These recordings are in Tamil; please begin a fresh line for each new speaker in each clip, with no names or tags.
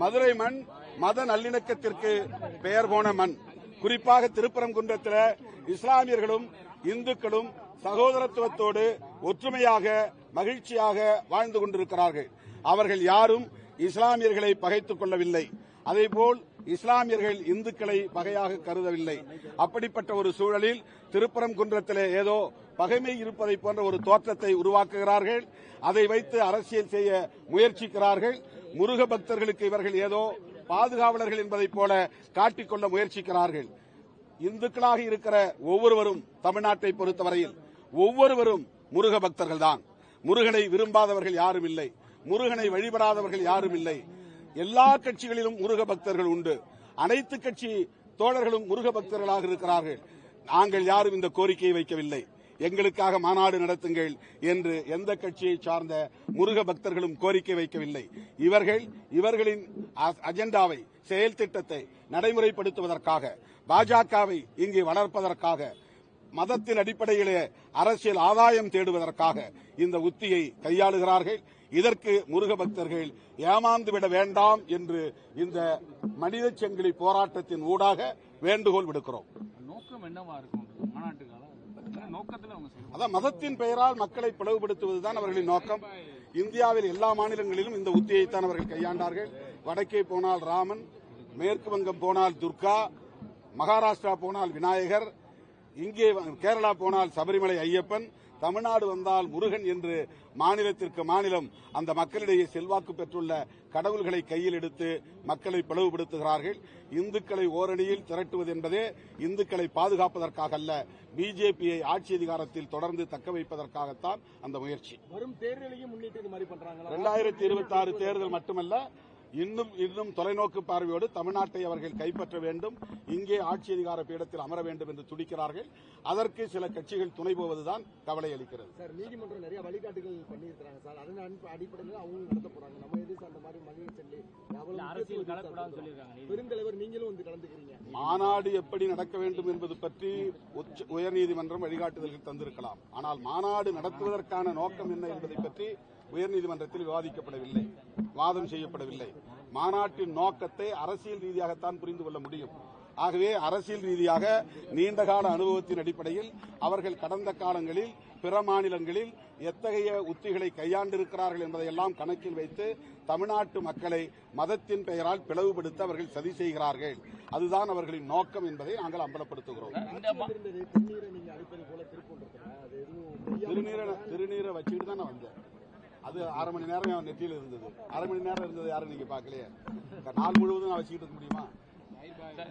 மதுரை மண் மத நல்லிணக்கத்திற்கு பெயர் போன மண். குறிப்பாக திருப்பரங்குன்றத்தில் இஸ்லாமியர்களும் இந்துக்களும் சகோதரத்துவத்தோடு ஒற்றுமையாக மகிழ்ச்சியாக வாழ்ந்து கொண்டிருக்கிறார்கள். அவர்கள் யாரும் இஸ்லாமியர்களை பகைத்துக் கொள்ளவில்லை. அதேபோல் இஸ்லாமியர்கள் இந்துக்களை பகையாக கருதவில்லை. அப்படிப்பட்ட ஒரு சூழலில் திருப்பரங்குன்றத்திலே ஏதோ பகைமை இருப்பதை போன்ற ஒரு தோற்றத்தை உருவாக்குகிறார்கள். அதை வைத்து அரசியல் செய்ய முயற்சிக்கிறார்கள். முருக பக்தர்களுக்கு இவர்கள் ஏதோ பாதுகாவலர்கள் என்பதைப் போல காட்டிக்கொள்ள முயற்சிக்கிறார்கள். இந்துக்களாக இருக்கிற ஒவ்வொருவரும் தமிழ்நாட்டை பொறுத்தவரையில் ஒவ்வொருவரும் முருக பக்தர்கள் தான். முருகனை விரும்பாதவர்கள் யாரும் இல்லை. முருகனை வழிபடாதவர்கள் யாரும் இல்லை. எல்லா கட்சிகளிலும் முருக பக்தர்கள் உண்டு. அனைத்து கட்சி தோழர்களும் முருக பக்தர்களாக இருக்கிறார்கள். நாங்கள் யாரும் இந்த கோரிக்கையை வைக்கவில்லை. எங்களுக்காக மாநாடு நடத்துங்கள் என்று எந்த கட்சியை சார்ந்த முருக பக்தர்களும் கோரிக்கை வைக்கவில்லை. இவர்கள் இவர்களின் அஜெண்டாவை செயல் திட்டத்தை நடைமுறைப்படுத்துவதற்காக பாஜகவை இங்கே வளர்ப்பதற்காக மதத்தின் அடிப்படையிலே அரசியல் ஆதாயம் தேடுவதற்காக இந்த உத்தியை கையாளுகிறார்கள். இதற்கு முருக பக்தர்கள் ஏமாந்துவிட வேண்டாம் என்று இந்த மனித செங்கிலி போராட்டத்தின் ஊடாக வேண்டுகோள் விடுக்கிறோம்.
நோக்கம் என்னவா இருக்கும் மாநாட்டுக்கால?
அதான் மதத்தின் பெயரால் மக்களை பிளவுபடுத்துவதுதான் அவர்களின் நோக்கம். இந்தியாவில் எல்லா மாநிலங்களிலும் இந்த உத்தியைத்தான் அவர்கள் கையாண்டார்கள். வடக்கே போனால் ராமன் மேற்கு வங்கம் போனால் துர்கா மகாராஷ்டிரா போனால் விநாயகர் இங்கே கேரளா போனால் சபரிமலை ஐயப்பன் தமிழ்நாடு வந்தால் முருகன் என்று மாநிலத்திற்கு மாநிலம் அந்த மக்களிடையே செல்வாக்கு பெற்றுள்ள கடவுள்களை கையில் எடுத்து மக்களை பிளவுபடுத்துகிறார்கள். இந்துக்களை ஓரணியில் திரட்டுவது என்பதே இந்துக்களை பாதுகாப்பதற்காக அல்ல பிஜேபியை ஆட்சி அதிகாரத்தில் தொடர்ந்து தக்க வைப்பதற்காகத்தான் அந்த முயற்சி.
வரும் தேர்தலையும்
இரண்டாயிரத்தி இருபத்தி ஆறு தேர்தல் மட்டுமல்ல இன்னும் இன்னும் தொலைநோக்கு பார்வையோடு தமிழ்நாட்டை அவர்கள் கைப்பற்ற வேண்டும். இங்கே ஆட்சி அதிகார பீடத்தில் அமர வேண்டும் என்று துடிக்கிறார்கள். அதற்கு சில கட்சிகள் துணை போவதுதான் கவலை அளிக்கிறது.
சார் நீதிமன்றம் நிறைய வழிகாட்டுகள் பண்ணியிருக்காங்க சார். அதன் அடிப்படையில் அவங்க நடத்த போறாங்க. நம்ம எதுக்கு அந்த மாதிரி மனித செல்லி பெருந்தலைவர் நீங்களும் வந்து கலந்துக்கிறீங்க.
மாநாடு எப்படி நடக்க வேண்டும் என்பது பற்றி உச்ச- உயர்நீதிமன்றம் வழிகாட்டுதல்கள் தந்திருக்கலாம். ஆனால் மாநாடு நடத்துவதற்கான நோக்கம் என்ன என்பதை பற்றி உயர்நீதிமன்றத்தில் விவாதிக்கப்படவில்லை வாதம் செய்யப்படவில்லை. மாநாட்டின் நோக்கத்தை அரசியல் ரீதியாகத்தான் புரிந்து கொள்ள முடியும். ஆகவே அரசியல் ரீதியாக நீண்டகால அனுபவத்தின் அடிப்படையில் அவர்கள் கடந்த காலங்களில் பிற மாநிலங்களில் எத்தகைய உத்திகளை கையாண்டிருக்கிறார்கள் என்பதையெல்லாம் கணக்கில் வைத்து தமிழ்நாட்டு மக்களை மதத்தின் பெயரால் பிளவுபடுத்த அவர்கள் சதி செய்கிறார்கள். அதுதான் அவர்களின் நோக்கம் என்பதை நாங்கள் அம்பலப்படுத்துகிறோம்.
திருநீரை
வச்சுட்டு தான் நான் வந்தேன். அது அரை மணி நேரம் என் நெத்தியில் இருந்தது. அரை மணி நேரம் இருந்தது யாரும் நீங்க பார்க்கலையே. நாள் முழுவதும் நான் வச்சுக்கிட்டு இருக்க முடியுமா?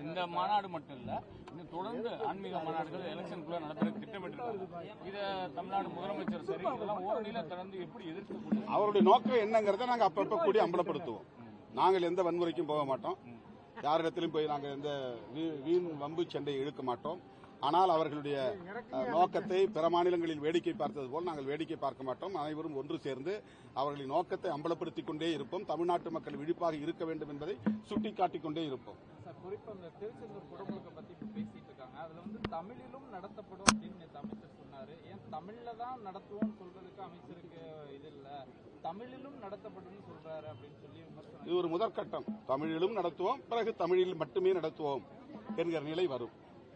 இந்த- மாநாடு மட்டும் இல்ல இன்னும் தொடர்ந்து ஆன்மீக மாநாடுகள் எலெக்ஷனுக்குள்ள நடத்துறது திட்டமிட்டிருக்காங்க. இத தமிழ்நாடு முதலமைச்சர் சரி இதெல்லாம் ஓரணியில திறந்து எப்படி எதிர்க்க
அவருடைய நோக்கம் என்னங்கிறத நாங்கள் அப்பப்ப கூடி அம்பலப்படுத்துவோம். நாங்கள் எந்த வன்முறைக்கும் போக மாட்டோம். யாரிடத்திலும் போய் நாங்கள் எந்த வீண் வம்பு சண்டையை இழுக்க மாட்டோம். ஆனால் அவர்களுடைய நோக்கத்தை பிற மாநிலங்களில் வேடிக்கை பார்த்தது போல் நாங்கள் வேடிக்கை பார்க்க மாட்டோம். அனைவரும் ஒன்று சேர்ந்து அவர்களின் நோக்கத்தை அம்பலப்படுத்திக் கொண்டே இருப்போம். தமிழ்நாட்டு மக்கள் விழிப்பாக இருக்க வேண்டும் என்பதை சுட்டிக்காட்டிக் கொண்டே இருப்போம்.
சார் குறிப்பா இந்த திருச்செந்தூர் குடமுழுக்க பத்தி இப்ப பேசிட்டு இருக்காங்க. அதுல வந்து தமிழிலும் நடத்தப்படும் அப்படின்னு அமைச்சர் சொன்னாரு. ஏன் தமிழ்ல தான் நடத்துவோம்னு சொல்றதுக்கு அமைச்சருக்கு இது இல்ல. தமிழிலும் நடத்தப்படும்னு சொல்றாரு அப்படின்னு சொல்லி
இது ஒரு முதற்கட்டம். தமிழிலும் நடத்துவோம். பிறகு தமிழில் மட்டுமே நடத்துவோம் என்கிற நிலை வரும்.